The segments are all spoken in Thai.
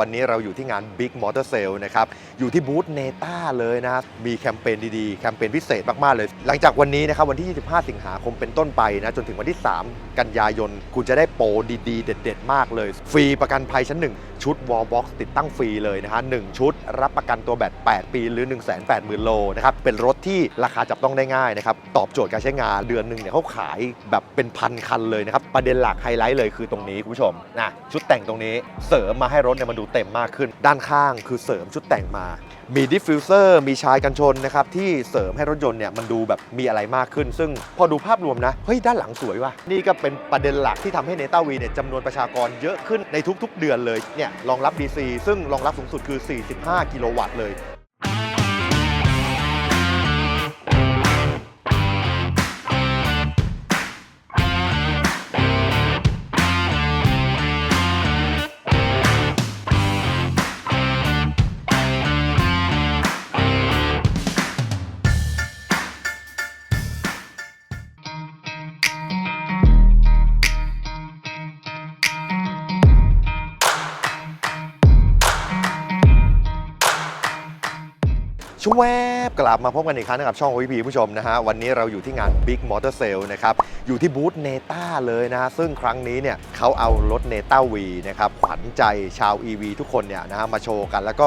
วันนี้เราอยู่ที่งาน Big Motor Sale นะครับ อยู่ที่บูธเนต้าเลยนะครับ มีแคมเปญดีๆ แคมเปญพิเศษมาก ๆ เลย หลังจากวันนี้นะครับ วันที่ 25 สิงหาคมเป็นต้นไปนะ จนถึงวันที่ 3 กันยายน คุณจะได้โปรดี ๆ เด็ด ๆ มากเลย ฟรีประกันภัยชั้น1ชุด Wall Box ติดตั้งฟรีเลยนะฮะ1ชุด รับประกันตัวแบต 8 ปีหรือ 180,000 โลนะครับ เป็นรถที่ราคาจับต้องได้ง่ายนะครับ ตอบโจทย์การใช้งานเดือนหนึ่งเนี่ยเขาขายแบบเป็นพันคันเลยนะครับ ประเด็นหลักไฮไลท์เลยคือตรงนี้คุณผู้ชมนะชุดแต่งตรงนี้เสริมมาให้รถเนี่ยมันดูเต็มมากขึ้น ด้านข้างคือเสริมชุดแต่งมา มีดิฟฟิวเซอร์มีชายกันชนนะครับที่เสริมให้รถยนต์เนี่ยมันดูแบบมีอะไรมากขึ้น ซึ่งพอดูภาพรวมนะ เฮ้ย ด้านหลังสวยว่ะ นี่ก็เป็นประเด็นหลักที่ทำให้เนต้าวีเนี่ยจำนวนประชากรเยอะขึ้นในทุกๆ เดือนเลยเนี่ยรองรับ DC ซึ่งรองรับสูงสุดคือ 45 กิโลวัตต์เลย แวบกลับมาพบกันอีกครั้งนะครับช่องโอพีผู้ชมนะฮะวันนี้เราอยู่ที่งาน Big Motor Sale นะครับอยู่ที่บูธเนต้าเลยนะฮะซึ่งครั้งนี้เนี่ยเขาเอารถเนต้าวีนะครับขวัญใจชาว EV ทุกคนเนี่ยนะฮะมาโชว์กัน แล้วก็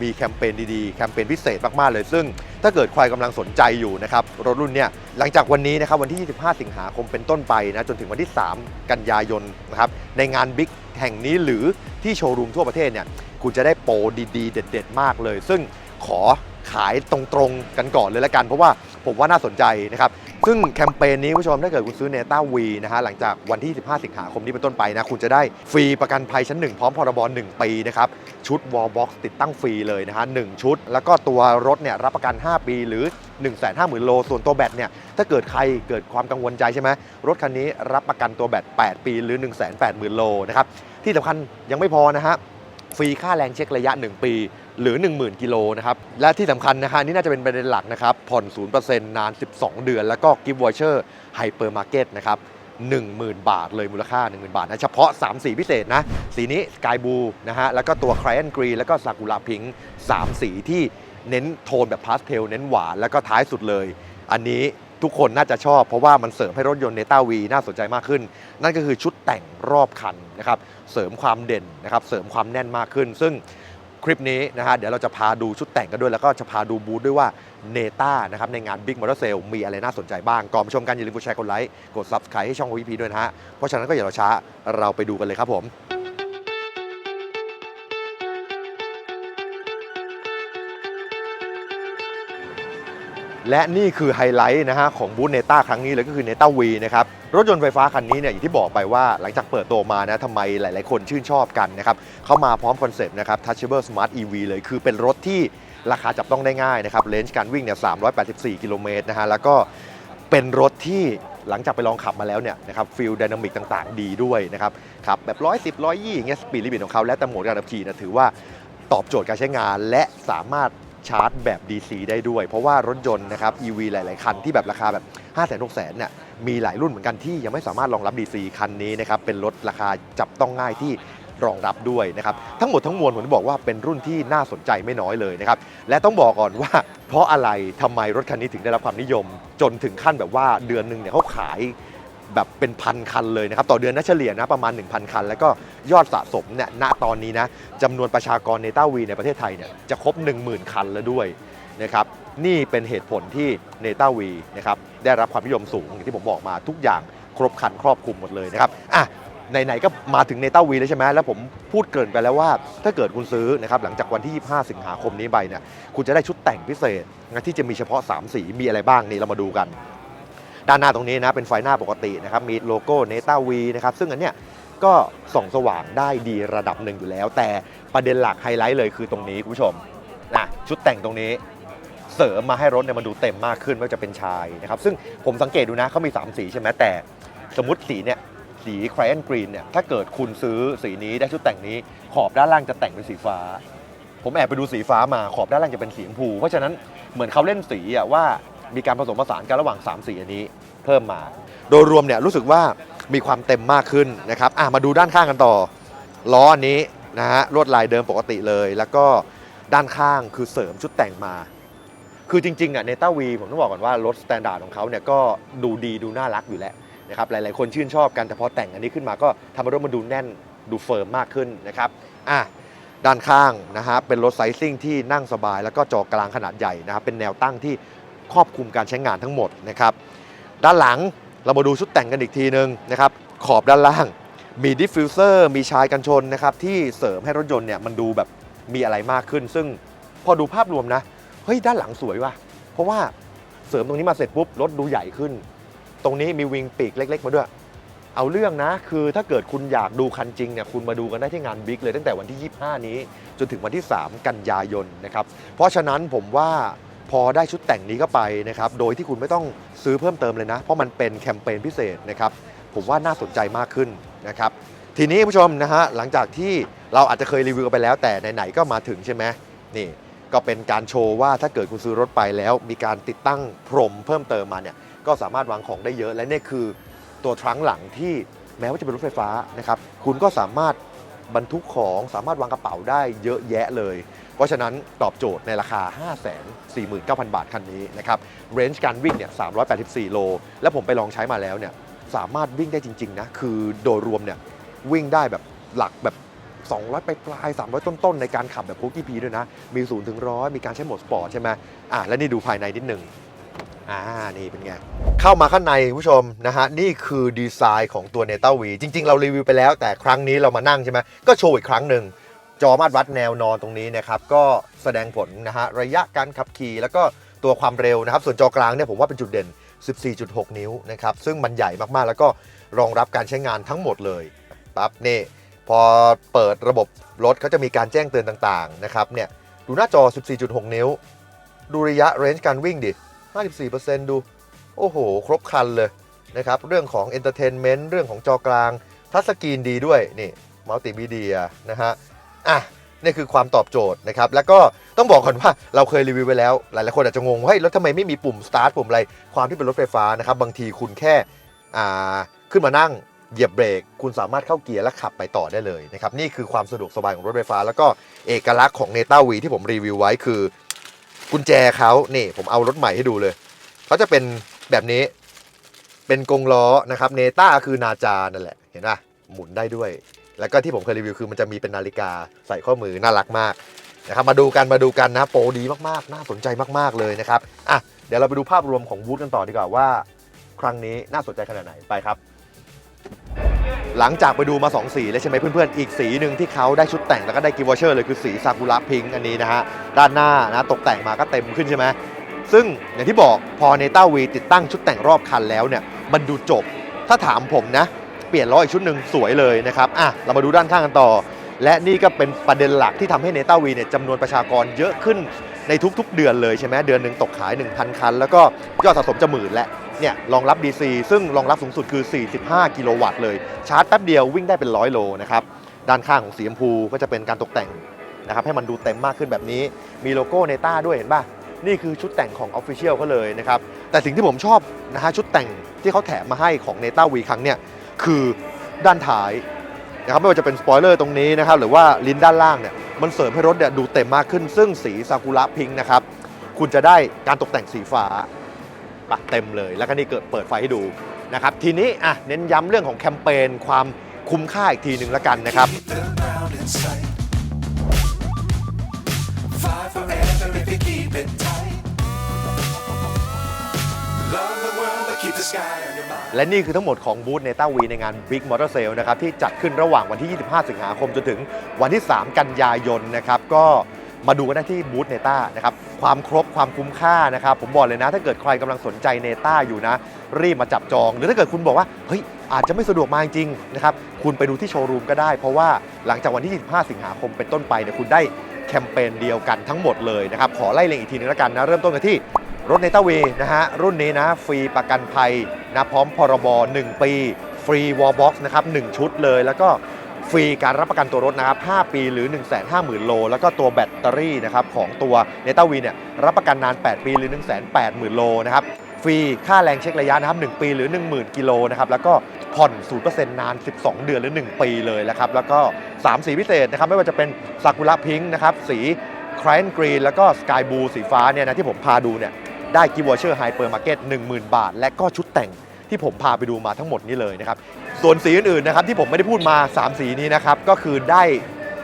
มีแคมเปญดีๆ แคมเปญพิเศษมากๆเลย ซึ่งถ้าเกิดใครกำลังสนใจอยู่นะครับรถรุ่นเนี่ยหลังจากวันนี้นะครับวันที่ 25 สิงหาคมเป็นต้นไปนะจนถึงวันที่ 3 กันยายนนะครับในงาน Big แห่งนี้หรือที่โชว์รูมทั่วประเทศเนี่ยคุณจะได้โปรดีๆ เด็ด ๆ มากเลย ซึ่งขอ ขายตรงๆกันก่อนเลยละกัน เพราะว่าผมว่าน่าสนใจนะครับซึ่งแคมเปญนี้คุณผู้ชมถ้าเกิดคุณซื้อเนต้าวีนะฮะหลังจากวันที่ 15 สิงหาคมนี้เป็นต้นไปนะคุณจะได้ฟรีประกันภัยชั้น1พร้อมพรบ1ปีนะครับชุด Wall Box ติดตั้งฟรีเลยนะฮะ1ชุด แล้วก็ตัวรถเนี่ยรับประกัน 5 ปีหรือ 150,000 โล ส่วนตัวแบตเนี่ยถ้าเกิดใครเกิดความกังวลใจใช่ไหมรถคันนี้รับประกันตัวแบต 8 ปีหรือ 180,000 โลนะครับที่สำคัญยังไม่พอนะฮะฟรีค่าแรงเช็คระยะ 1 ปี หรือ 10,000 กิโลนะครับ และที่สำคัญนะฮะนี่น่าจะเป็นประเด็นหลักนะครับ ผ่อน 0%นาน 12 เดือน แล้วก็กิฟต์วอเชอร์ไฮเปอร์มาร์เก็ตนะครับ 10,000 บาทเลยมูลค่า 10,000 บาทนะเฉพาะ 3 สีพิเศษนะ สีนี้สกายบูนะฮะแล้วก็ตัวคร a n นกรีแล้วก็ซากุระพิงค์3สีที่เน้นโทนแบบพาสเทลเน้นหวานแล้วก็ท้ายสุดเลย อันนี้ทุกคนน่าจะชอบเพราะว่ามันเสริมให้รถยนต์เนต้าวีน่าสนใจมากขึ้น นั่นก็คือชุดแต่งรอบคันนะครับเสริมความเด่นนะครับเสริมความแน่นมากขึ้น ซึ่ง คลิปนี้นะฮะเดี๋ยวเราจะพาดูชุดแต่งกันด้วย แล้วก็จะพาดูบูธด้วยว่าเนต้านะครับในงาน Big Motor Sale มีอะไรน่าสนใจบ้าง ก่อนไปชมกันอย่าลืมกดแชร์กดไลค์กด Subscribe ให้ช่อง VP ด้วยนะฮะเพราะฉะนั้นก็อย่ารอช้าเราไปดูกันเลยครับผม และนี่คือไฮไลท์นะฮะของบูธเนต้าครั้งนี้เลยก็คือเนต้าวีนะครับรถยนต์ไฟฟ้าคันนี้เนี่ยอย่างที่บอกไปว่าหลังจากเปิดตัวมานะทำไมหลาย ๆ คนชื่นชอบกันนะครับเข้ามาพร้อมคอนเซปต์นะครับ Touchable Smart EV เลยคือเป็นรถที่ราคาจับต้องได้ง่ายนะครับเลนส์การวิ่งเนี่ย 384 กิโลเมตรนะฮะแล้วก็เป็นรถที่หลังจากไปลองขับมาแล้วเนี่ยนะครับฟิลไดนามิกต่าง ๆ ดีด้วยนะครับขับแบบ 110 120อย่างเงี้ยสปีดลิมิตของเขาแล้วแต่โหมดการขับขี่นะถือว่าตอบโจทย์การใช้งานและสามารถ ชาร์จแบบ DC ได้ด้วย เพราะว่ารถยนต์นะครับ EV หลาย ๆ คันที่แบบราคาแบบ5 0 0 0 0 0 0 0เนี่ยมีหลายรุ่นเหมือนกันที่ยังไม่สามารถรองรับ DC คันนี้นะครับเป็นรถราคาจับต้องง่ายที่รองรับด้วยนะครับทั้งหมดทั้งมวลผมบอกว่าเป็นรุ่นที่น่าสนใจไม่น้อยเลยนะครับและต้องบอกก่อนว่า เพราะอะไรทำไมรถคันนี้ถึงได้รับความนิยม จนถึงขั้นแบบว่าเดือนหนึ่งเนี่ยเขาขาย แบบเป็นพันคันเลยนะครับต่อเดือนนะเฉลี่ยนะประมาณ 1,000 คัน แล้วก็ยอดสะสมเนี่ยณตอนนี้นะจำนวนประชากรเนต้าวีในประเทศไทยเนี่ยจะครบ 10,000 คันแล้วด้วยนะครับนี่เป็นเหตุผลที่เนต้าวีนะครับได้รับความนิยมสูงอย่างที่ผมบอกมาทุกอย่างครบคันครอบคลุมหมดเลยนะครับอะไหนๆก็มาถึงเนต้าวีแล้วใช่ไหมแล้วผมพูดเกินไปแล้วว่า ถ้าเกิดคุณซื้อนะครับหลังจากวันที่ 25 สิงหาคมนี้ไปเนี่ยคุณจะได้ชุดแต่งพิเศษนะที่จะมีเฉพาะ 3 สีมีอะไรบ้างนี่เรามาดูกัน ด้านหน้าตรงนี้นะเป็นไฟหน้าปกตินะครับมีโลโก้เนต้าวีนะครับซึ่งอันเนี้ยก็ส่องสว่างได้ดีระดับหนึ่งอยู่แล้ว แต่ประเด็นหลักไฮไลท์เลยคือตรงนี้คุณผู้ชมนะชุดแต่งตรงนี้เสริมมาให้รถเนี่ยมันดูเต็มมากขึ้นไม่ว่าจะเป็นชายนะครับซึ่งผมสังเกตดูนะเขามี 3 สีใช่ไหมแต่สมมติสีเนี่ยสีครนกรีนเนี่ยถ้าเกิดคุณซื้อสีนี้ได้ชุดแต่งนี้ ขอบด้านล่างจะแต่งเป็นสีฟ้า ผมแอบไปดูสีฟ้ามาขอบด้านล่างจะเป็นสีชมพู เพราะฉะนั้นเหมือนเขาเล่นสีอะว่า มีการผสมผสานกันระหว่าง 3 สีอันนี้เพิ่มมา โดยรวมเนี่ยรู้สึกว่ามีความเต็มมากขึ้นนะครับอะมาดูด้านข้างกันต่อ ล้ออันนี้นะฮะลวดลายเดิมปกติเลย แล้วก็ด้านข้างคือเสริมชุดแต่งมา คือจริงๆอะเนต้าวีผมต้องบอกก่อนว่ารถสแตนดาร์ดของเขาเนี่ยก็ดูดีดูน่ารักอยู่แล้วนะครับหลายๆคนชื่นชอบกันแต่พอแต่งอันนี้ขึ้นมาก็ทำให้รถมันดูแน่นดูเฟิร์มมากขึ้นนะครับอะด้านข้างนะฮะเป็นรถไซซิ่งที่นั่งสบาย แล้วก็จอกลางขนาดใหญ่นะครับเป็นแนวตั้งที่ ครอบคลุมการใช้งานทั้งหมดนะครับด้านหลังเรามาดูชุดแต่งกันอีกทีนึงนะครับขอบด้านล่าง มีดิฟฟิวเซอร์มีชายกันชนนะครับที่เสริมให้รถยนต์เนี่ยมันดูแบบมีอะไรมากขึ้น ซึ่งพอดูภาพรวมนะเฮ้ยด้านหลังสวยว่ะเพราะว่าเสริมตรงนี้มาเสร็จปุ๊บรถดูใหญ่ขึ้น ตรงนี้มีวิงปีกเล็ก ๆ มาด้วย เอาเรื่องนะคือถ้าเกิดคุณอยากดูคันจริงเนี่ยคุณมาดูกันได้ที่งานบิ๊กเลยตั้งแต่วันที่ 25 นี้ จนถึงวันที่ 3 กันยายนนะครับเพราะฉะนั้นผมว่า พอได้ชุดแต่งนี้ก็ไปนะครับโดยที่คุณไม่ต้องซื้อเพิ่มเติมเลยนะ เพราะมันเป็นแคมเปญพิเศษนะครับผมว่าน่าสนใจมากขึ้นนะครับทีนี้ผู้ชมนะฮะหลังจากที่เราอาจจะเคยรีวิวกันไปแล้วแต่ไหนๆก็มาถึงใช่ไหมนี่ก็เป็นการโชว์ว่าถ้าเกิดคุณซื้อรถไปแล้วมีการติดตั้งพรมเพิ่มเติมมาเนี่ยก็สามารถวางของได้เยอะและนี่คือตัวทรังหลังที่แม้ว่าจะเป็นรถไฟฟ้านะครับคุณก็สามารถ บรรทุกของสามารถวางกระเป๋าได้เยอะแยะเลย เพราะฉะนั้นตอบโจทย์ในราคา 549,000 บาทคันนี้นะครับเรนจ์การวิ่งเนี่ย384 โล และผมไปลองใช้มาแล้วเนี่ยสามารถวิ่งได้จริงๆนะคือโดยรวมเนี่ยวิ่งได้แบบหลักแบบ200ไปปลาย 300 ต้นๆ ในการขับแบบโคกี้พีด้วยนะ มี0ถึงร้อยมีการใช้โหมดสปอร์ตใช่ไหมอะ แล้วนี่ดูภายในนิดหนึ่ง อ่า นี่เป็นไง เข้ามาข้างในผู้ชมนะฮะ นี่คือดีไซน์ของตัว n e t a V จริง ๆ เรารีวิวไปแล้ว แต่ครั้งนี้เรามานั่งใช่ไหมก็โชว์อีกครั้งหนึ่งจอมาตรวัดแนวนอนตรงนี้นะครับ ก็แสดงผลนะฮะ ระยะการขับขี่ แล้วก็ตัวความเร็วนะครับ ส่วนจอกลางเนี่ยผมว่าเป็นจุดเด่น 14.6 นิ้วนะครับ ซึ่งมันใหญ่มากๆ แล้วก็รองรับการใช้งานทั้งหมดเลยปั๊บนี่พอเปิดระบบรถเขาจะมีการแจ้งเตือนต่างๆนะครับเนี่ยดูหน้าจอ 14.6 นิ้ว ดูระยะเรนจ์การวิ่งดิ 54%ดู โอ้โห ครบคันเลยนะครับ เรื่องของ Entertainment เรื่องของจอกลาง ทัชสกรีนดีด้วย นี่มัลติมีเดียนะฮะ อะ นี่คือความตอบโจทย์นะครับ แล้วก็ต้องบอกก่อนว่าเราเคยรีวิวไปแล้ว หลายๆคนอาจจะงงว่าเฮ้ยแล้วทำไมไม่มีปุ่ม start ปุ่มอะไร ความที่เป็นรถไฟฟ้านะครับ บางทีคุณแค่อ่าขึ้นมานั่งเหยียบเบรก คุณสามารถเข้าเกียร์และขับไปต่อได้เลยนะครับ นี่คือความสะดวกสบายของรถไฟฟ้า แล้วก็เอกลักษณ์ของเนต้าวีที่ผมรีวิวไว้คือ กุญแจเขานี่ผมเอารถใหม่ให้ดูเลยเขาจะเป็นแบบนี้ เป็นกรงล้อนะครับเนต้าคือนาจานั่นแหละเห็นป่ะหมุนได้ด้วย แล้วก็ที่ผมเคยรีวิวคือมันจะมีเป็นนาฬิกาใส่ข้อมือน่ารักมากนะครับมาดูกันมาดูกันนะโปรดีมากๆ น่าสนใจมากๆเลยนะครับอะเดี๋ยวเราไปดูภาพรวมของบูธกันต่อดีกว่าว่า ครั้งนี้น่าสนใจขนาดไหนไปครับ หลังจากไปดูมา 2 สีแล้วใช่ไหมเพื่อนๆ อีกสีหนึ่งที่เขาได้ชุดแต่งแล้วก็ได้กิฟต์วอเชอร์เลยคือสีซากุระพิงค์อันนี้นะฮะ ด้านหน้านะตกแต่งมาก็เต็มขึ้นใช่ไหมซึ่งอย่างที่บอกพอเนต้าวีติดตั้งชุดแต่งรอบคันแล้วเนี่ยมันดูจบ ถ้าถามผมนะ เปลี่ยนล้ออีกชุดหนึ่งสวยเลยนะครับอะเรามาดูด้านข้างกันต่อ และนี่ก็เป็นประเด็นหลักที่ทำให้เนต้าวีเนี่ยจำนวนประชากรเยอะขึ้นในทุกๆ เดือนเลยใช่ไหมเดือนหนึ่งตกขาย 1,000 คัน แล้วก็ยอดสะสมจะหมื่นและ เนี่ยรองรับ DC ซึ่งรองรับสูงสุดคือ 45 กิโลวัตต์เลย ชาร์จแป๊บเดียววิ่งได้เป็นร้อยโลนะครับ ด้านข้างของสีชมพูก็จะเป็นการตกแต่งนะครับให้มันดูเต็มมากขึ้นแบบนี้ มีโลโก้เนต้าด้วยเห็นป่ะ นี่คือชุดแต่งของ Official เขาเลยนะครับ แต่สิ่งที่ผมชอบนะฮะชุดแต่งที่เขาแถมมาให้ของเนต้าวีครั้งเนี่ยคือด้านท้ายนะครับไม่ว่าจะเป็นสปอยเลอร์ตรงนี้นะครับหรือว่าลิ้นด้านล่างเนี่ยมันเสริมให้รถเนี่ยดูเต็มมากขึ้น ซึ่งสีซากุระพิงค์นะครับคุณจะได้การตกแต่งสีฟ้า ปะเต็มเลย แล้วก็นี่เกิดเปิดไฟให้ดูนะครับ ทีนี้อะเน้นย้ำเรื่องของแคมเปญความคุ้มค่าอีกทีหนึ่งแล้วกันนะครับ the ground in sight. Fly forever if you keep it tight. Love the world, but keep the sky on your mind. และนี่คือทั้งหมดของบูธเนต้าวีในงาน Big Motor Sale นะครับ ที่จัดขึ้นระหว่างวันที่ 25 สิงหาคมจนถึงวันที่ 3 กันยายนนะครับ ก็ มาดูกันได้ที่บูธเนต้านะครับความครบความคุ้มค่านะครับผมบอกเลยนะ ถ้าเกิดใครกำลังสนใจเนต้าอยู่นะ รีบมาจับจอง หรือถ้าเกิดคุณบอกว่าเฮ้ยอาจจะไม่สะดวกมาจริงนะครับคุณไปดูที่โชว์รูมก็ได้ เพราะว่าหลังจากวันที่ 25 สิงหาคมเป็นต้นไปเนี่ยคุณได้แคมเปญเดียวกันทั้งหมดเลยนะครับขอไล่เรียงอีกทีนึงแล้วกันนะเริ่มต้นกันที่รถเนต้าเวนะฮะรุ่นนี้นะฟรีประกันภัยนะพร้อมพรบ 1 ปี ฟรีวอลบ็อกซ์นะครับ1ชุดเลยแล้วก็ ฟรีการรับประกันตัวรถนะครับ 5 ปีหรือ 1 5 0 0 0 0 โล แล้วก็ตัวแบตเตอรี่นะครับของตัวเนต้าวีเนี่ยรับประกันนาน 8 ปีหรือ 1 8 0 0 0 0 โลนะครับฟรี ค่าแรงเช็คระยะนะครับ 1 ปีหรือ 10,000 กิโลนะครับ แล้วก็ผ่อน 0%นาน 12 เดือนหรือ 1 ปีเลยนะครับ แล้วก็ 3 สีพิเศษนะครับ ไม่ว่าจะเป็นซากุระพิงค์นะครับ สีครนกรีน แล้วก็สกายบลูสีฟ้าเนี่ยนะที่ผมพาดูเนี่ย ได้กิวอเชอร์ไฮเปอร์มาร์เก็ต10,000 บาท และก็ชุดแต่ง ที่ผมพาไปดูมาทั้งหมดนี้เลยนะครับ ส่วนสีอื่นๆนะครับที่ผมไม่ได้พูดมา 3 สีนี้นะครับก็คือได้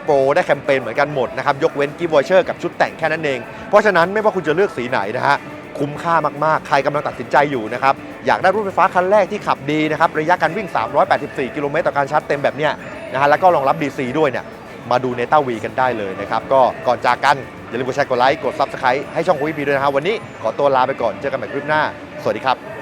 โปรได้แคมเปญเหมือนกันหมดนะครับยกเว้นกิฟต์วอเชอร์กับชุดแต่งแค่นั้นเอง เพราะฉะนั้นไม่ว่าคุณจะเลือกสีไหนนะฮะคุ้มค่ามากๆ ใครกำลังตัดสินใจอยู่นะครับ อยากได้รถไฟฟ้าคันแรกที่ขับดีนะครับ ระยะการวิ่ง 384 กิโลเมตรต่อการชาร์จเต็มแบบเนี้ยนะฮะแล้วก็รองรับ DC ด้วยเนี่ย มาดูเนต้าวีกันได้เลยนะครับ ก็ก่อนจากกัน อย่าลืมกดแชร์กดไลค์ กด Subscribe ให้ช่องคุยพีด้วยนะครับวันนี้ขอตัวลาไปก่อนเจอกันใหม่คลิปหน้า สวัสดีครับ